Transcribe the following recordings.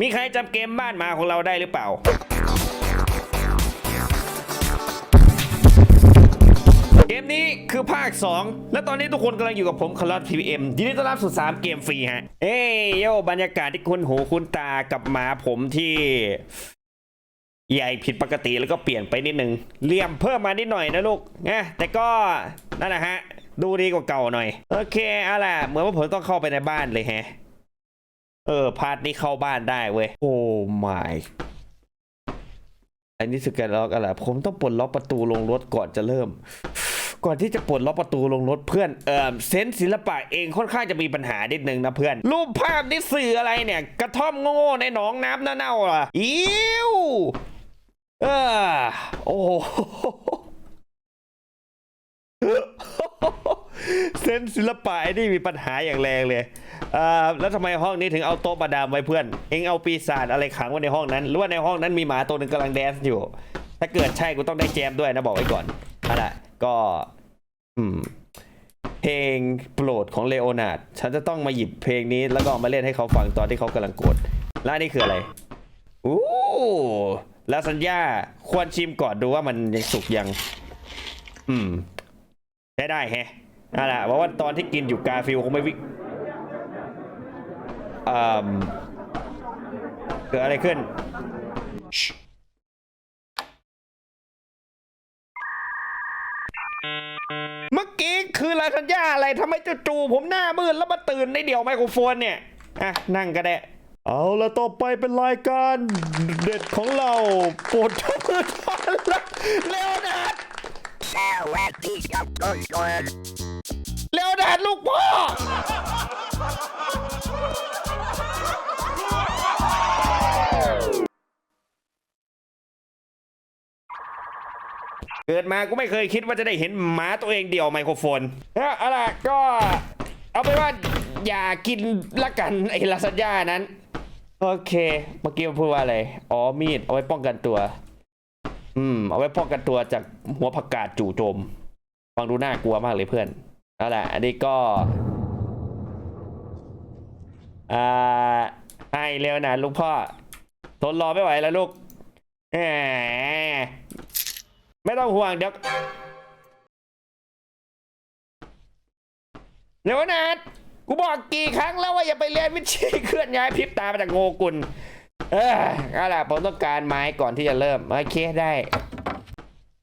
มีใครจำเกมบ้านหมาของเราได้หรือเปล่า เกมนี้คือภาค 2 และตอนนี้ทุกคนกำลังอยู่กับผมคาร์ลอสพีเอ็มยินดีต้อนรับสู่ 3 เกมฟรีฮะ เอ้ยโยบรรยากาศที่คุณหูคุณตากับหมาผมที่ใหญ่ผิดปกติแล้วก็เปลี่ยนไปนิดนึงเลี่ยมเพิ่มมานิดหน่อยนะลูกนะแต่ก็นั่นแหละฮะ ดูดีกว่าเก่าหน่อย โอเคเอาล่ะเหมือนว่าผมต้องเข้าไปในบ้านเลยแฮะ เออ พาร์ทนี้เข้าบ้านได้เว้ย โอ้ my อันนี้สแกนล็อกอะไร ผมต้องปลดล็อกประตูลงรถก่อนจะเริ่ม ก่อนที่จะปลดล็อกประตูลงรถเพื่อน เอ่อเซนศิลปะเองค่อนข้างจะมีปัญหานิดนึงนะเพื่อน รูปภาพนี่สื่ออะไรเนี่ย กระท่อมโง่ๆในหนองน้ำเน่าๆอะอิ้วเออโอ้โห เซนศิลปะไอ้นี่มีปัญหาอย่างแรงเลยอ่าแล้วทำไมห้องนี้ถึงเอาโต๊ะประดามไว้เพื่อน เอ็งเอาปีศาจอะไรขังไว้ในห้องนั้น หรือว่าในห้องนั้นมีหมาตัวหนึ่งกำลังแดนซ์อยู่ ถ้าเกิดใช่กูต้องได้แจมด้วยนะบอกไว้ก่อนเอาล่ะก็ อืม เพลงโปรดของเลโอนาร์ดฉันจะต้องมาหยิบเพลงนี้แล้วก็เอามาเล่นให้เขาฟังตอนที่เขากำลังโกรธแล้วนี่คืออะไรอู้ลาซานญ่าควรชิมก่อนดูว่ามันยังสุกยัง อืม ได้ได้แฮะ นั่นแหละเพราะว่าตอนที่กินอยู่กาฟิลคงไม่วิอืมเกิดอะไรขึ้นชิเมื่อกี้คือลาซานญ่าอะไรทำไมจู่ๆผมหน้ามืดแล้วมาตื่นในเดี่ยวไมโครโฟนเนี่ย อะ นั่งก็ได้เอาละต่อไปเป็นรายการเด็ดของเราโปรดช่วยมือทอนละเลโอนาร์ดสวัสดีครับทุกคนเลโอนาร์ ดลูกพ่อ เกิดมากูไม่เคยคิดว่าจะได้เห็นหมาตัวเองเดี่ยวไมโครโฟนเอาล่ะก็เอาไปนว่าอย่ากินละกันไอ้ลาซานญ่านั้น โอเค เมื่อกี้มันพูดว่าอะไร อ๋อมีด เอาไว้ป้องกันตัว อืม เอาไว้ป้องกันตัวจากหัวผักกาดจู่โจม ฟังดูน่ากลัวมากเลยเพื่อน เอาล่ะอันนี้ก็อ่าให้เร็วนะลูกพ่อ ทนรอไม่ไหวแล้วลูกแหมไม่ต้องห่วงเดี๋ยวเร็วนะกูบอกกี่ครั้งแล้วว่าอย่าไปเรียนวิธีเคลื่อนย้ายพริบตามาจากโงกุลเออเอาล่ะผมต้องการไม้ก่อนที่จะเริ่ม โอเคได้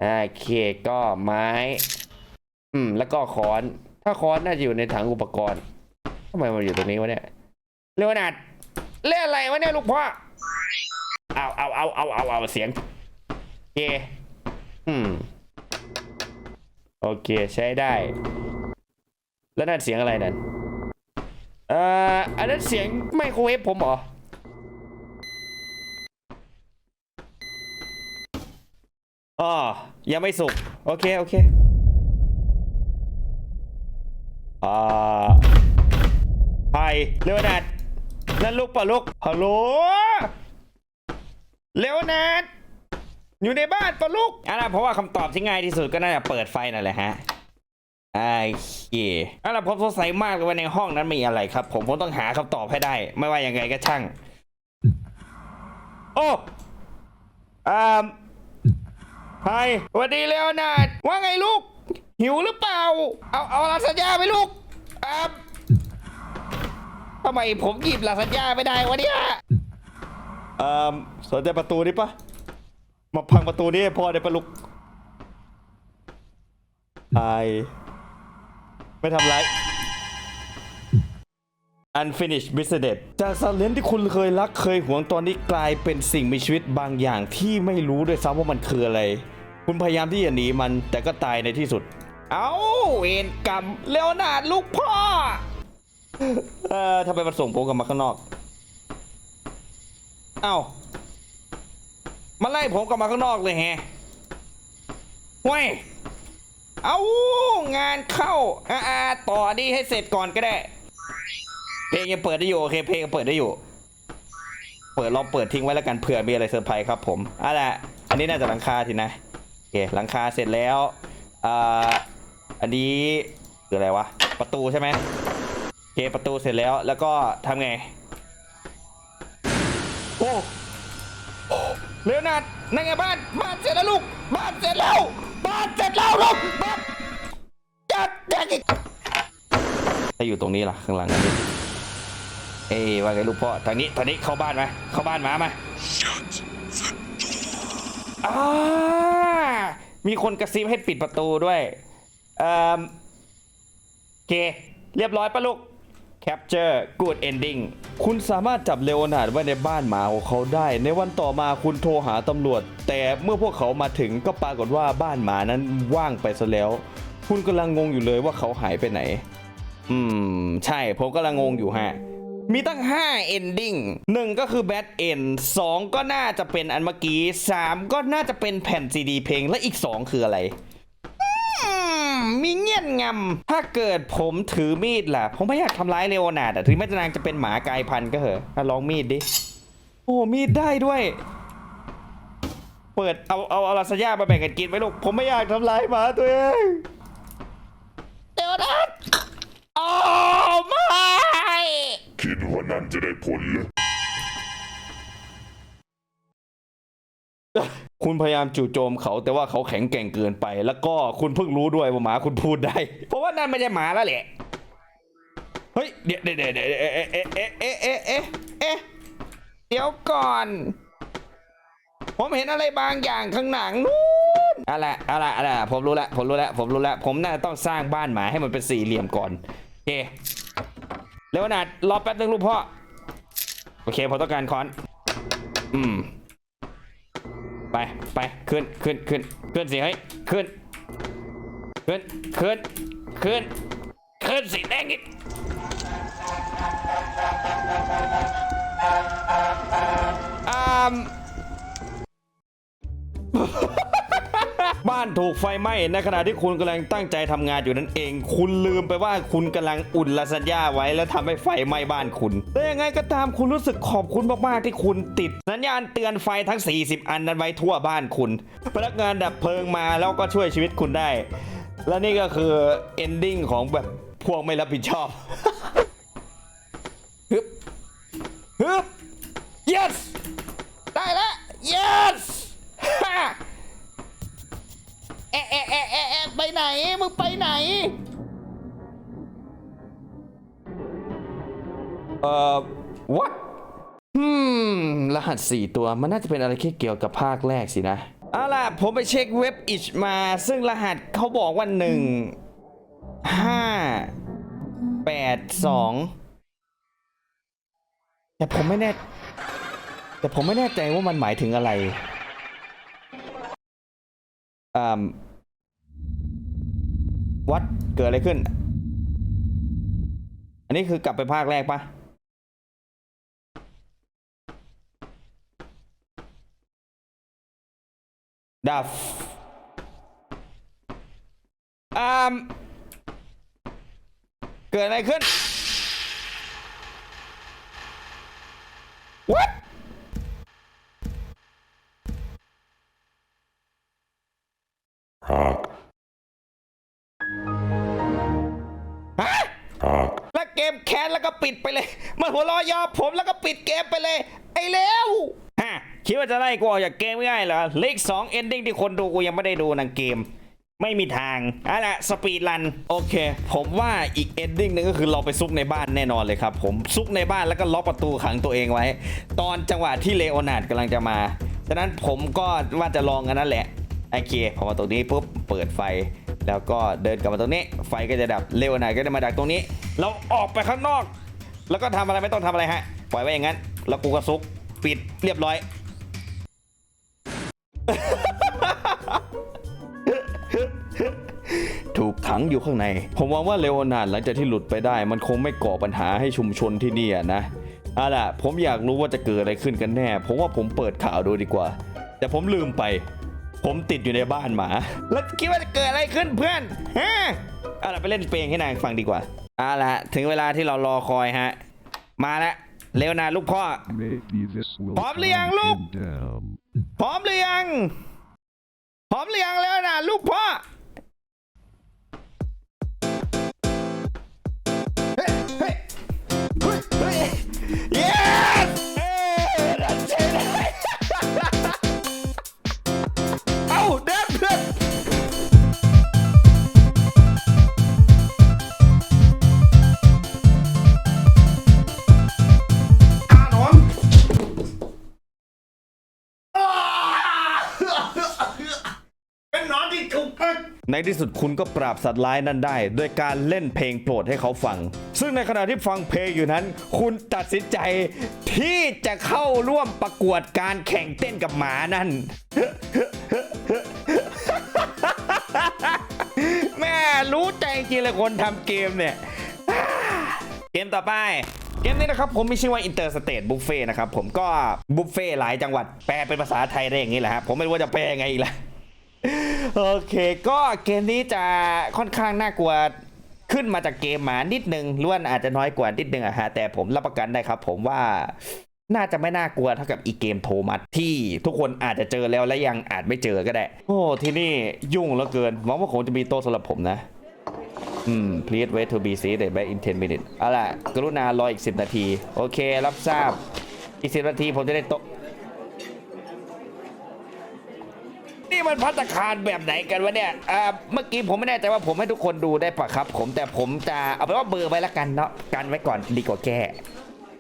โอเคก็ไม้ อืม แล้วก็ค้อน ถ้าค้อนน่าจะอยู่ในถังอุปกรณ์ทำไมมันอยู่ตรงนี้วะเนี่ยเร็วนาดเล่นอะไรวะเนี่ยลูกพ่อเอาเอาเอาเอาเอาเอาเสียงโอเคอืม โอเคใช้ได้ แล้วนั่นเสียงอะไรนั่นเอ่ออันนั้นเสียงไมโครเวฟผมเหรออ๋อยังไม่สุก โอเค โอเค อ่าไฮเลวนาดนั่นลูกปะลูกฮัลโหลเลวนาดอยู่ในบ้านปะลูกอันนั้นเพราะว่าคำตอบที่ง่ายที่สุดก็น่าจะเปิดไฟนั่นแหละฮะไอ้เหี้ยอันนั้นผมสงสัยมากเลยว่าในห้องนั้นมีอะไรครับ ผมผมต้องหาคำตอบให้ได้ ไม่ว่ายังไงก็ช่าง โอ้อ่าไฮสวัสดีเลโอนาดว่าไงลูก หิวหรือเปล่า เอาเอาลาซานญ่าไหมลูกอ่าทำไมผมหยิบลาซานญ่าไม่ได้วะเนี่ยเอ่าสนใจประตูนี้ปะมาพังประตูนี้ให้พ่อได้ปะลูกไอไม่ทำไร Unfinished Business จากสัตว์เลี้ยงที่คุณเคยรักเคยหวงตอนนี้กลายเป็นสิ่งมีชีวิตบางอย่างที่ไม่รู้ด้วยซ้ำว่ามันคืออะไร คุณพยายามที่จะหนีมันแต่ก็ตายในที่สุด เอาเวนกรรมเลโอนาร์ดลูกพ่อ เออทำไมมันส่งผมกลับมาข้างนอก เอ้ามาไล่ผมกลับมาข้างนอกเลยแฮะห้วยเอางานเข้าอ่าต่อนี่ให้เสร็จก่อนก็ได้ เพลงยังเปิดได้อยู่โอเคเพลงยังเปิดได้อยู่ เปิดลองเปิดทิ้งไว้แล้วกันเผื่อมีอะไรเซอร์ไพรส์ครับผมเอะล่ะอันนี้น่าจะหลังคาทีนะโอเคหลังคาเสร็จแล้วอ่า อันนี้คืออะไรวะ ประตูใช่ไหมโอเคประตูเสร็จแล้วแล้วก็ทำไง โอ้เลโอนาร์ดนั่นไงบ้าน บ้านเสร็จแล้วลูก บ้านเสร็จแล้ว บ้านเสร็จแล้วลูกบ้านจัดแดกอีกถ้าอยู่ตรงนี้ล่ะข้างหลังนี้เอ้ว่าไงลูกพ่อทางนี้ทางนี้เข้าบ้านไหมเข้าบ้านมามาอ่ามีคนกระซิบให้ปิดประตูด้วย เอ่อโอเค เรียบร้อยปะลูก Capture Good Ending คุณสามารถจับเลโอนาร์ดไว้ในบ้านหมาของเขาได้ ในวันต่อมาคุณโทรหาตำรวจ แต่เมื่อพวกเขามาถึงก็ปรากฏว่าบ้านหมานั้นว่างไปซะแล้ว คุณกำลังงงอยู่เลยว่าเขาหายไปไหน อืม ใช่ ผมกำลังงงอยู่ฮะ มีตั้ง 5 ending 1 ก็คือ bad end 2 ก็น่าจะเป็นอันเมื่อกี้ 3 ก็น่าจะเป็นแผ่นซีดีเพลงและอีก 2 คืออะไร มมีเงียนงำถ้าเกิดผมถือมีดล่ะ ผมไม่อยากทำร้ายเลโอนาร์ดอะถึงแม้จะนางจะเป็นหมากลายพันธุ์ก็เหอะอะลองมีดดิ โอ้มีดได้ด้วย เปิดเอาเอาเอาลาซาญ่ามาแบ่งกันกินไหมลูก ผมไม่อยากทำร้ายหมาตัวเองเลโอนาร์ดโอ้ไม่ คิดว่านั่นจะได้ผลเหรือ คุณพยายามจู่โจมเขาแต่ว่าเขาแข็งแกร่งเกินไป แล้วก็คุณเพิ่งรู้ด้วยว่าหมาคุณพูดได้ เพราะว่านั่นไม่ใช่หมาแล้วแหละเฮ้ยเดี๋ยวเดี๋ยวเดี๋ยวเดี๋ยวเอ๊ะเอ๊ะเอ๊ะเอ๊ะเอ๊ะเอ๊ะเอ๊ะเดี๋ยวก่อน ผมเห็นอะไรบางอย่างข้างหนังนู้นอะไรอะไรอะไรผมรู้แล้วผมรู้แล้วผมรู้แล้วผมน่าจะต้องสร้างบ้านหมาให้มันเป็นสี่เหลี่ยมก่อนโอเคเลวนาดรอแป๊บนึงลูกพ่อโอเคผมต้องการค้อน อืม ไปไปขึ้นขึ้นขึ้นขึ้นสิเฮ้ยขึ้น ขึ้นขึ้นขึ้นขึ้นสิแดงนิดอ่าม บ้านถูกไฟไหม้ในขณะที่คุณกำลังตั้งใจทำงานอยู่นั่นเอง คุณลืมไปว่าคุณกำลังอุ่นลาซานญ่าไว้แล้วทำให้ไฟไหม้บ้านคุณแต่ยังไงก็ตามคุณรู้สึกขอบคุณมากๆที่คุณติดสัญญาณเตือนไฟทั้ง 40 อันนั้นไว้ทั่วบ้านคุณ พนักงานดับเพลิงมาแล้วก็ช่วยชีวิตคุณได้ และนี่ก็คือ ending ของแบบพวกไม่รับผิดชอบฮึบฮึบ yes ได้แล้ว yes อะเอะเอะเอะเอะไปไหน มึงไปไหน เอ่อ what อืม รหัสสี่ตัว มันน่าจะเป็นอะไรที่เกี่ยวกับภาคแรกสินะ เอาล่ะ ผมไปเช็คเว็บอิชมา ซึ่งรหัสเขาบอกว่าหนึ่งห้าแปดสองแต่ผมไม่แน่ แต่ผมไม่แน่ใจว่ามันหมายถึงอะไร วัดเกิดอะไรขึ้น อันนี้คือกลับไปภาคแรกปะดับอ่ามเกิดอะไรขึ้น what มแคนแล้วก็ปิดไปเลย มันหัวเรอยอผมแล้วก็ปิดเกมไปเลย ไอ้เลวฮะคิดว่าจะไล่กูออกจากเกมง่ายเหรอเลขสองเอนดิ้งที่คนดูกูยังไม่ได้ดูนังเกม ไม่มีทางเอาล่ะสปีดรัน โอเค ผมว่าอีกเอนดิ้งหนึงก็คือเราไปซุกในบ้านแน่นอนเลยครับผมซุกในบ้านแล้วก็ล็อกประตูขังตัวเองไว้ ตอนจังหวะที่เลโอนาร์ดกำลังจะมาฉะนั้นผมก็ว่าจะลองกันนั่นแหละโอเคพอมาตรงนี้ปุ๊บเปิดไฟ แล้วก็เดินกลับมาตรงนี้ ไฟก็จะดับเร็วหน่อยก็จะมาดักตรงนี้ เราออกไปข้างนอก แล้วก็ทำอะไรไม่ต้องทำอะไรฮะปล่อยไว้อย่างนั้น แล้วกูก็ซุกปิดเรียบร้อย ถูกขังอยู่ข้างใน ผมหวังว่าเลโอนาร์ดหลังจากที่หลุดไปได้ มันคงไม่ก่อปัญหาให้ชุมชนที่นี่นะเอาล่ะ ผมอยากรู้ว่าจะเกิดอะไรขึ้นกันแน่ ผมว่าผมเปิดข่าวดูดีกว่า แต่ผมลืมไป ผมติดอยู่ในบ้านหมา แล้วคิดว่าจะเกิดอะไรขึ้นเพื่อนฮะเอาล่ะไปเล่นเพลงให้นางฟังดีกว่าเอาล่ะถึงเวลาที่เรารอคอยฮะ มาแล้วเลโอนาร์ดลูกพ่อ Maybe this will Bob calm Liang, look. him down. พร้อมหรือยัง พร้อมหรือยังแล้วนะลูกพ่อ ในที่สุดคุณก็ปราบสัตว์ร้ายนั้นได้ โดยการเล่นเพลงโปรดให้เขาฟัง ซึ่งในขณะที่ฟังเพลงอยู่นั้น คุณตัดสินใจที่จะเข้าร่วมประกวดการแข่งเต้นกับหมานั่นแม่รู้ใจจริงเลยคนทำเกมเนี่ย เกมต่อไปเกมนี้นะครับผมมีชื่อว่า Interstate Buffet นะครับผมก็บุฟเฟ่หลายจังหวัดแปลเป็นภาษาไทยได้อย่างนี้แหละครับผมไม่รู้ว่าจะแปลยังไงอีกละ โอเค ก็เกมนี้จะค่อนข้างน่ากลัวขึ้นมาจากเกมหมานิดนึงหรือว่าอาจจะน้อยกว่านิดนึงอะฮะแต่ผมรับประกันได้ครับ ผมว่าน่าจะไม่น่ากลัวเท่ากับอีเกมโทมัสที่ทุกคนอาจจะเจอแล้วและยังอาจไม่เจอก็ได้ โอ้ที่นี่ยุ่งเหลือเกินหวังว่าคงจะมีโต๊ะสำหรับผมนะ อืม please wait to be seated back in 10 minutes เอาล่ะ กรุณารออีก 10 นาที โอเค รับทราบอีก 10 นาทีผมจะได้โต๊ะ นี่มันพัตตาคารแบบไหนกันวะเนี่ยอ่าเมื่อกี้ผมไม่แน่ใจว่าผมให้ทุกคนดูได้ปะครับ ผมแต่ผมจะเอาเป็นว่าเบอร์ไว้ละกันเนาะกันไว้ก่อนดีกว่าแก้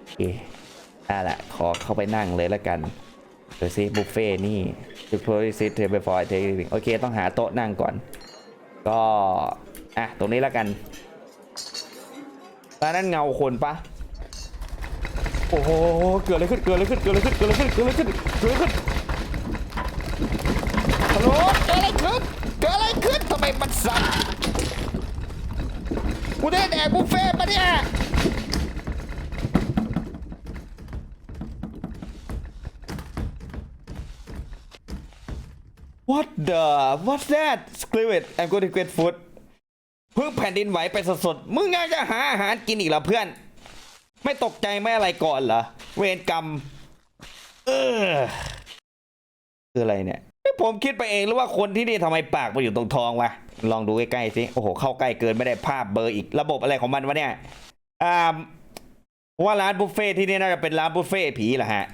โอเคเอาละขอเข้าไปนั่งเลยละกันเดี๋ยวซิบุฟเฟ่นี่ to proceed to before I take anything โอเค ต้องหาโต๊ะนั่งก่อน ก็อะตรงนี้ล้วกันตอนนั้นเงาคนปะโอ้โหเกิดอะไรขึ้นเกิดอะไรขึ้นเกิดอะไรขึ้นเกิดอะไรขึ้นเกิดอะไรขึ้นเกิดอะไรขึ้น โหลเกิดอะไรขึ้นเกิดอะไรขึ้นทำไมมันสั่นกูได้แดกบุฟเฟ่ปะเนี่ย What the What's that Screw it I'm going to get food เพิ่งแผ่นดินไหวไปสดๆ มึงยังจะหาอาหารกินอีกเหรอเพื่อน ไม่ตกใจไม่อะไรก่อนเหรอ เวรกรรม เออ คืออะไรเนี่ย ผมคิดไปเองหรือว่าคนที่นี่ทำไมปากมาอยู่ตรงทองวะ ลองดูใกล้ๆสิโอ้โห เข้าใกล้เกินไม่ได้ภาพเบอร์อีกระบบอะไรของมันวะเนี่ยอ่าว่าร้านบุฟเฟ่ที่นี่น่าจะเป็นร้านบุฟเฟ่ผีเหรอฮะ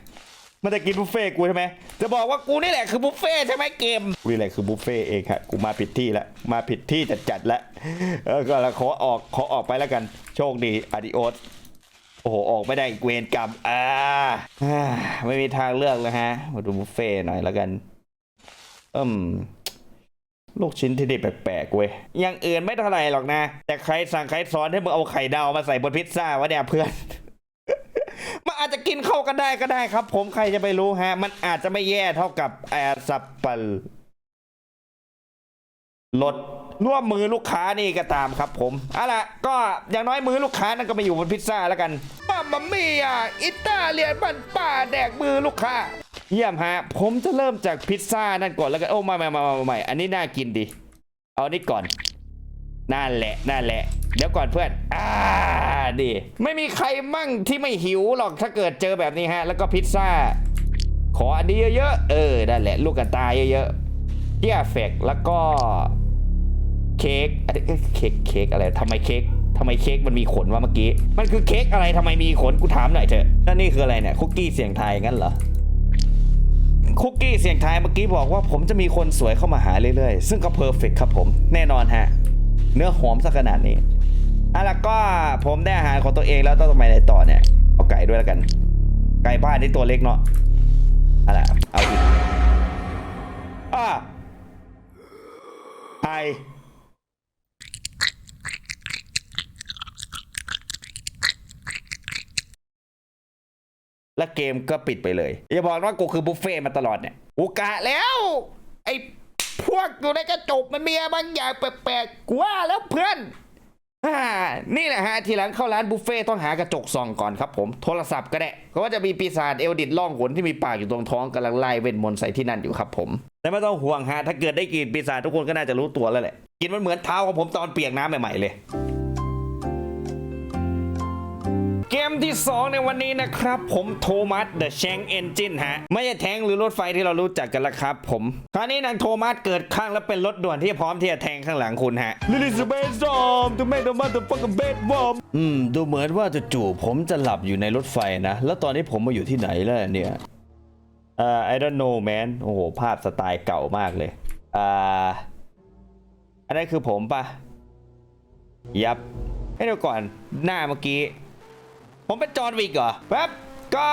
มันจะกินบุฟเฟ่กูใช่ไหมจะบอกว่ากูนี่แหละคือบุฟเฟ่ใช่ไหมเกมกูนี่แหละคือบุฟเฟ่เองฮะกูมาผิดที่แล้วมาผิดที่จัดจัดๆแล้วเออก็แล้วขอออกขอออกไปแล้วกัน โชคดีอาดิโอสโอ้โหออกไม่ได้เวรกรรมอ่าอ่าไม่มีทางเลือกแล้วฮะมาดูบุฟเฟ่หน่อยแล้วกัน อืมลูกชิ้นที่ดีแปลกๆเว้ยอยังอื่นไม่เท่าไหร่หรอกนะ แต่ใครสั่งใครสอนให้มึงเอาไข่ดาวมาใส่บนพิซซ่าวะเนี่ยเพื่อนมันอาจจะกินเข้ากันได้ก็ได้ครับ ผมใครจะไปรู้ฮะ มันอาจจะไม่แย่เท่ากับแอร์สับปัล ลดร่วมมือลูกค้านี่ก็ตามครับผมเอาล่ะก็อย่างน้อยมือลูกค้านั่นก็มาอยู่บนพิซซ่าแล้วกันมามัมมี่อะอิตาเลียนบันป้าแดกมือลูกค้า เยี่ยมฮะ ผมจะเริ่มจากพิซซ่านั่นก่อนแล้วกันโอ้ไม่ไม่ไม่ไม่ไม่อันนี้น่ากินดี เอานี่ก่อนนั่นแหละนั่นแหละ เดี๋ยวก่อนเพื่อนอ่าดีไม่มีใครมั่งที่ไม่หิวหรอกถ้าเกิดเจอแบบนี้ฮะ แล้วก็พิซซ่า ขออันนี้เยอะๆเออนั่นแหละ ลูกกระตายเยอะๆ เกียเฟกแล้วก็เค้กอันนี้เค้กเค้กอะไรทำไมเค้กทำไมเค้กมันมีขนวะเมื่อกี้ มันคือเค้กอะไรทำไมมีขนกูถามหน่อยเถอะนั่นนี่คืออะไรเนี่ยคุกกี้เสียงไทยงั้นเหรอคุกกี้เสียงไทยเมื่อกี้บอกว่าผมจะมีคนสวยเข้ามาหาเรื่อยๆ ซึ่งก็เพอร์เฟกครับผมแน่นอนฮะ เนื้อหอมสักขนาดนี้อะแล้วก็ผมได้อาหารของตัวเองแล้วต้องทำไมไหนต่อเนี่ย เอาไก่ด้วยแล้วกัน ไก่บ้านนี่ตัวเล็กเนาะอะไรเอาอีกอะ ไปและเกมก็ปิดไปเลย อย่าบอกว่ากูคือบุฟเฟ่มาตลอดเนี่ยกูกะแล้ว ไอ้พวกอยู่ในกระจกมันมีอะไรบางอย่างแปลกๆกูว่าแล้วเพื่อน อ่านี่แหละฮะทีหลังเข้าร้านบุฟเฟ่ต์ต้องหากระจกส่องก่อนครับผมโทรศัพท์ก็ได้เพราะว่าจะมีปีศาจเอลดิดล่องหนที่มีปากอยู่ตรงท้องกำลังไล่เวทมนต์ใส่ที่นั่นอยู่ครับผมแต่ไม่ต้องห่วงฮะถ้าเกิดได้กลิ่นปีศาจทุกคนก็น่าจะรู้ตัวแล้วแหละกลิ่นมันเหมือนเท้าของผมตอนเปียกน้ำใหม่ๆเลย เกมที่ 2 ในวันนี้นะครับ ผมโทมัสเดอะแชงเอนจินฮะ ไม่ใช่แทงหรือรถไฟที่เรารู้จักกันแล้วครับผม คราวนี้นางโทมัสเกิดข้างและเป็นรถด่วนที่พร้อมที่จะแทงข้างหลังคุณฮะลิลิสเบนซอมทูเมโตมาตัวฟักเบดบอมอืม ดูเหมือนว่าจะจู่ๆผมจะหลับอยู่ในรถไฟนะ แล้วตอนนี้ผมมาอยู่ที่ไหนแล้วเนี่ยเอ่อ I don't know man โอ้โห ภาพสไตล์เก่ามากเลยอ่าอันนั้นคือผมปะยับให้เดี๋ยวก่อนหน้าเมื่อกี้ ผมเป็นจอห์นวิกเหรอแป๊บก็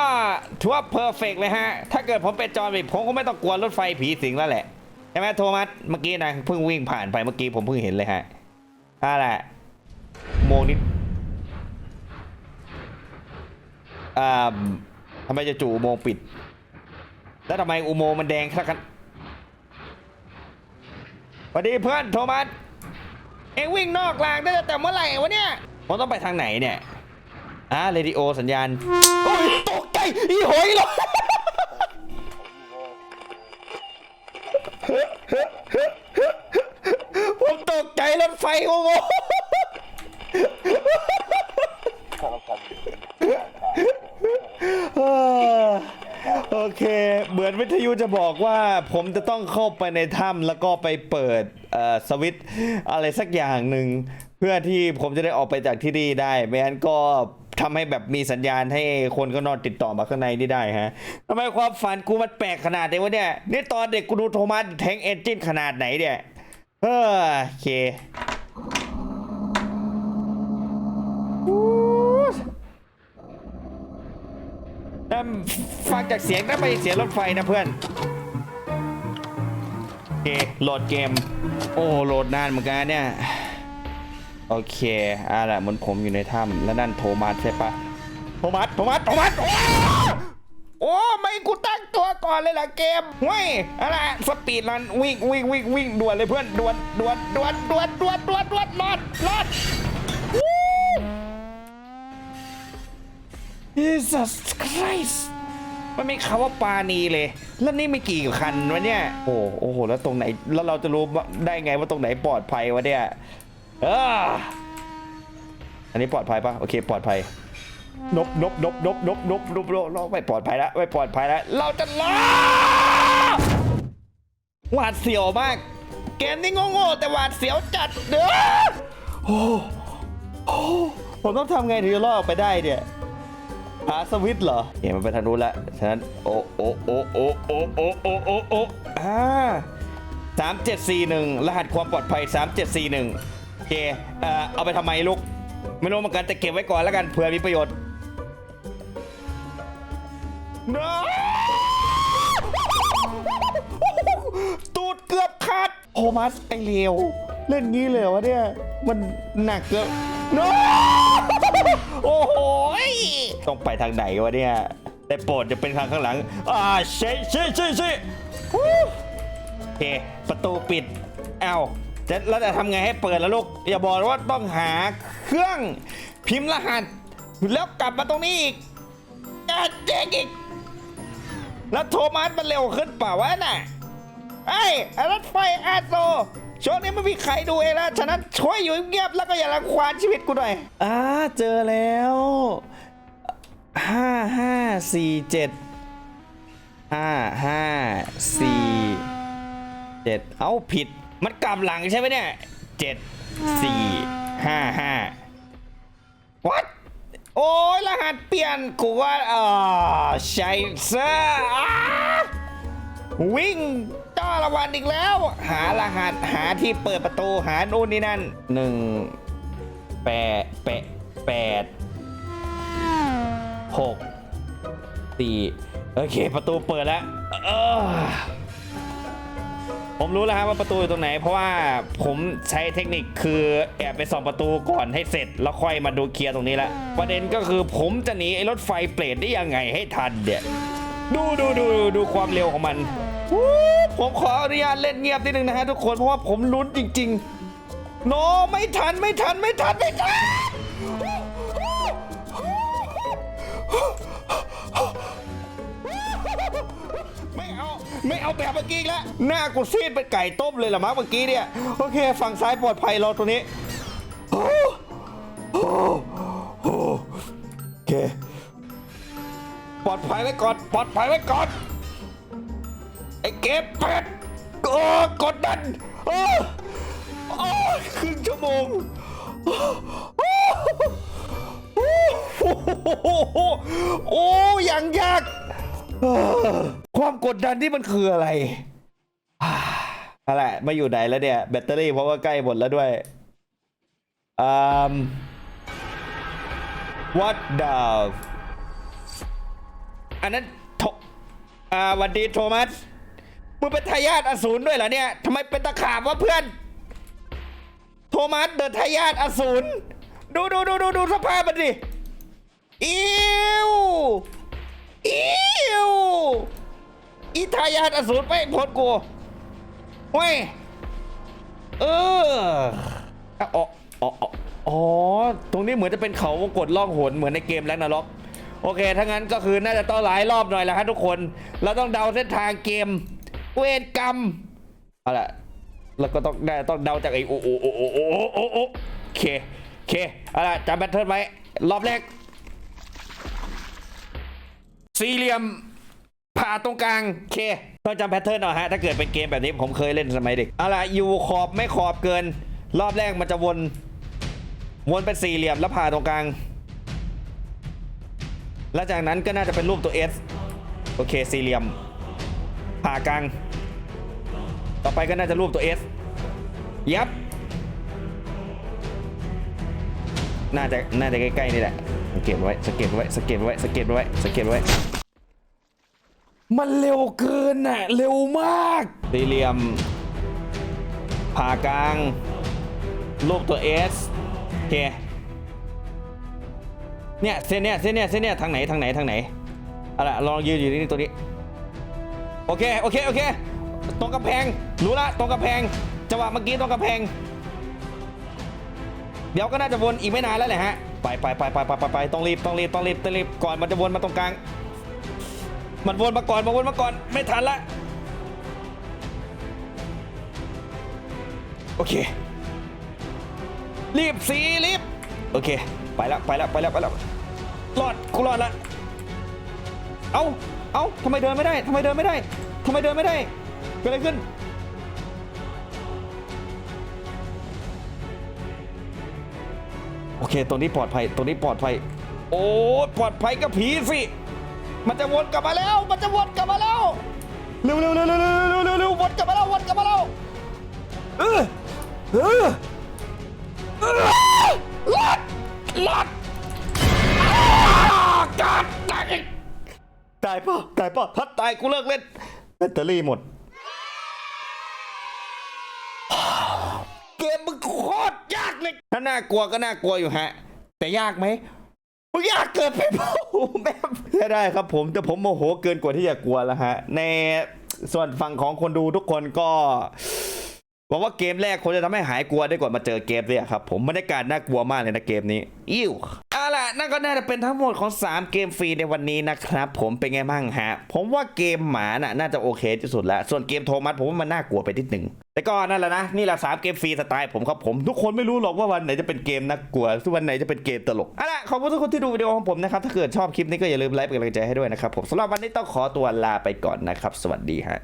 ถือว่าเพอร์เฟกเลยฮะ ถ้าเกิดผมเป็นจอห์นวิกผมก็ไม่ต้องกลัวรถไฟผีสิงแล้วแหละใช่ไหมโทมัสเมื่อกี้นะเพิ่งวิ่งผ่านไปเมื่อกี้ผมเพิ่งเห็นเลยฮะนั่นแหละอุโมงค์นี้อ่าทำไมจะจู่อุโมงค์ปิด แล้วทำไมอุโมงค์มันแดงขนาดนั้นสวัสดีเพื่อนโทมัส เอ็งวิ่งนอกรางได้แต่เมื่อไหร่วะเนี่ยผมต้องไปทางไหนเนี่ย อ่าเรดิโอสัญญาณโอ้ยตกใจอีหอยเหรอผมตกใจรถไฟโอ้โหโอเค เหมือนวิทยุจะบอกว่าผมจะต้องเข้าไปในถ้ำแล้วก็ไปเปิดสวิตอะไรสักอย่างหนึ่ง เพื่อที่ผมจะได้ออกไปจากที่นี่ได้ ไม่งั้นก็ ทำให้แบบมีสัญญาณให้คนก็นอนติดต่อมาข้างในนี่ได้ฮะทำไมความฝันกูมันแปลกขนาดนี้วะเนี่ย นี่ตอนเด็กกูดูโทมัสแทงเอนจินขนาดไหนเนี่ยเออโอเคนั่นฟังจากเสียงนั่นไม่เสียงรถไฟนะเพื่อนโอเคโหลดเกม โอ้โหลดนานเหมือนกันเนี่ย โอเคอะแหละเหมือนผมอยู่ในถ้ำแล้วนั่นโทมัสใช่ปะโทมัสโทมัสโทมัสโอ้โอ้ไม่กูตั้งตัวก่อนเลยล่ะเกมเว้ยอะไรสปีดรันวิ่งวิ่งวิ่งวิ่งด่วนเลยเพื่อนด่วนด่วนด่วนด่วนด่วนด่วนด่วนรอดรอดวู้ Jesus Christ มันไม่คำว่าปานีเลย แล้วนี่ไม่กี่คันวะเนี่ย โอ้โห แล้วตรงไหน แล้วเราจะรู้ได้ไงว่าตรงไหนปลอดภัยวะเนี่ย อออันนี้ปลอดภัยปะโอเคปลอดภัยนบนบนบนบนบนบนบนบนบไม่ปลอดภัยแล้วไม่ปลอดภัยแล้วเราจะรอดหวาดเสียวมาก เกมนี้โง่ๆแต่หวาดเสียวจัดเด้อโอ้โอ้ผมต้องทำไงถึงจะรอดออกไปได้เนี่ยหาสวิตช์เหรอเห็นมันไปทางนู้นแล้วฉะนั้นโอ้โอ้โอ้โอ้โอ้โอ้โอ้โอ้โอ้อ่าสามเจ็ดสี่หนึ่งรหัสความปลอดภัยสามเจ็ดสี่หนึ่งโอ เคเอ่อเอาไปทำไมลูก ไม่รู้เหมือนกันแต่เก็บไว้ก่อนแล้วกันเผื่อมีประโยชน์ No! ตูดเกือบขาดโทมัสไอเลวเล่นงี้เลยวะเนี่ย มันหนักเกือบ No! โอ้โหยต้องไปทางไหนวะเนี่ยแต่โปรดจะเป็นทางข้างหลัง อ่าเช่เช่เช่เช่ฮู้โอเคประตูปิดเอ้า จะแล้วจะทำไงให้เปิดแล้วลูกอย่าบอกว่าต้องหาเครื่องพิมพ์รหัส แล้วกลับมาตรงนี้อีกอะเจ๊งอีก แล้วโทมัสมันเร็วขึ้นเปล่าวะน่ะไอ้รถไฟอาโซช่วงนี้ไม่มีใครดูเองนะฉะนั้นช่วยอยู่เงียบแล้วก็อย่ารังควานชีวิตกูหน่อยอ่าเจอแล้วห้าห้าสี่เจ็ดห้าห้าสี่เจ็ดเอ้าผิด มันกลับหลังใช่ไหมเนี่ยเจ็ดสี่ห้าห้า what โอ้ยรหัสเปลี่ยนกูว่าอ่าใช่ซะอ่าวิ่งต้อรางวัลอีกแล้ว หารหัสหาที่เปิดประตูหาโน่นนี่นั่นหนึ่งแปดแปดแปดหกสี่โอเค ประตูเปิดแล้วเออ ผมรู้แล้วครับว่าประตูอยู่ตรงไหน เพราะว่าผมใช้เทคนิคคือแอบไปส่องประตูก่อนให้เสร็จ แล้วค่อยมาดูเคลียร์ตรงนี้ละประเด็นก็คือผมจะหนีไอ้รถไฟเปรตได้ยังไงให้ทันเนี่ยดูดูดูดูความเร็วของมันวู้ผมขออนุญาตเล่นเงียบนิดนึงนะฮะทุกคนเพราะว่าผมลุ้นจริงๆโนไม่ทันไม่ทันไม่ทันไม่ทัน ไม่เอาแบบเมื่อกี้อีกแล้วหน้ากูซีดเป็นไก่ต้มเลยเหรอมั้งเมื่อกี้เนี่ย โอเค ฝั่งซ้ายปลอดภัยรอตรงนี้โอ้โอ้โอ้โหโอเค ปลอดภัยไว้ก่อน ปลอดภัยไว้ก่อน ไอ้เก็บเป็ดโอ้กดดันโอ้โอ้ครึ่งชั่วโมงโอ้โอ้โอ้โอ้โอ้อย่างยาก ความกดดันที่มันคืออะไรอะไรมาอยู่ไหนแล้วเนี่ย แบตเตอรี่เพราะว่าใกล้หมดแล้วด้วยอืม what the อันนั้นโทอ่าวันดีโทมัสมึงเป็นทายาทอสูรด้วยเหรอเนี่ยทำไมเป็นตะขาบวะเพื่อน โทมัสเดินทายาทอสูรดูดูดูดูดูสภาพมันดิอิว อิวอีทายาทอสูรไปพ้นกูเว้ยเอออ๋ออ๋ออ๋อ ตรงนี้เหมือนจะเป็นเขาวงกดล่องหนเหมือนในเกมแลกนาล็อกโอเค ถ้างั้นก็คือน่าจะต้องหลายรอบหน่อยแล้วฮะทุกคน เราต้องเดาเส้นทางเกม เวรกรรมเอาละแล้วก็ต้องได้ต้องเดาจากไอ้โอโอโอโอโอโอโอโอเค โอเคเอาละจำแพทเทิร์นไว้รอบแรก สี่เหลี่ยมผ่าตรงกลางโอเคต้องจำแพทเทิร์นหน่อยฮะ ถ้าเกิดเป็นเกมแบบนี้ผมเคยเล่นสมัยเด็กเอาละอยู่ขอบไม่ขอบเกิน รอบแรกมันจะวน วนเป็นสี่เหลี่ยมแล้วผ่าตรงกลาง แล้วจากนั้นก็น่าจะเป็นรูปตัว S โอเคสี่เหลี่ยม ผ่ากลาง ต่อไปก็น่าจะรูปตัว S ยับ น่าจะน่าจะใกล้ๆนี่แหละ สังเกตไว้สังเกตไว้สังเกตไว้สังเกตไว้สังเกตไว้ มันเร็วเกินน่ะเร็วมากสี่เหลี่ยมผ่ากลางรูปตัว S โอเคเนี่ยเส้นเนี่ยเส้นเนี่ยเส้นเนี่ยทางไหนทางไหนทางไหนเอาล่ะลองยืนอยู่ที่ตัวนี้โอเคโอเคโอเค ตรงกำแพงรู้ละตรงกำแพงจังหวะเมื่อกี้ตรงกำแพง เดี๋ยวก็น่าจะวนอีกไม่นานแล้วแหละฮะ ไปไปไปไปไปไปไปต้องรีบต้องรีบต้องรีบต้องรีบก่อนมันจะวนมาตรงกลาง มันวนมาก่อนมาวนมาก่อนไม่ทันละโอเค รีบสีรีบโอเค ไปแล้วไปแล้วไปแล้วไปแล้วรอดกูรอดละเอ้าเอ้าทำไมเดินไม่ได้ทำไมเดินไม่ได้ทำไมเดินไม่ได้เกิดอะไรขึ้น เคตรงนี้ปลอดภัยตรงนี้ปลอดภัย โอ้ปลอดภัยกับผีสิ มันจะวนกลับมาแล้ว มันจะวนกลับมาแล้วเร็วเร็วเร็วเร็วเร็วเร็วเร็ววนกลับมาแล้ววนกลับมาแล้วเออเออเออลอดลอดกัดตายตายป่ะตายป่ะพัดตายกูเลิกเล่นแบตเตอรี่หมดเกมมึ เลยถ้าน่ากลัวก็น่ากลัวอยู่ฮะ แต่ยากไหมมึงยากเกิดไปเปล่าแม่ไม่ได้ครับผมแต่ผมโมโหเกินกว่าที่จะกลัวแล้วฮะ ในส่วนฝั่งของคนดูทุกคนก็บอกว่าเกมแรกคนจะทำให้หายกลัวได้ก่อนมาเจอเกมเนี่ยครับผมบรรยากาศน่ากลัวมากเลยนะเกมนี้ อิ่ว ล่ะนั่นก็น่าจะเป็นทั้งหมดของ 3 เกมฟรีในวันนี้นะครับ ผมเป็นไงบ้างฮะ ผมว่าเกมหมาน่ะน่าจะโอเคที่สุดแล้ว ส่วนเกมโทมัสผมว่ามันน่ากลัวไปนิดหนึ่งแต่ก็นั่นแหละนะ นี่แหละสามเกมฟรีสไตล์ผมครับผม ทุกคนไม่รู้หรอกว่าวันไหนจะเป็นเกมน่ากลัวส่วนวันไหนจะเป็นเกมตลกเอาล่ะขอบคุณทุกคนที่ดูวิดีโอของผมนะครับ ถ้าเกิดชอบคลิปนี้ก็อย่าลืมไลค์เป็นกำลังใจให้ด้วยนะครับผมสำหรับวันนี้ต้องขอตัวลาไปก่อนนะครับ สวัสดีฮะ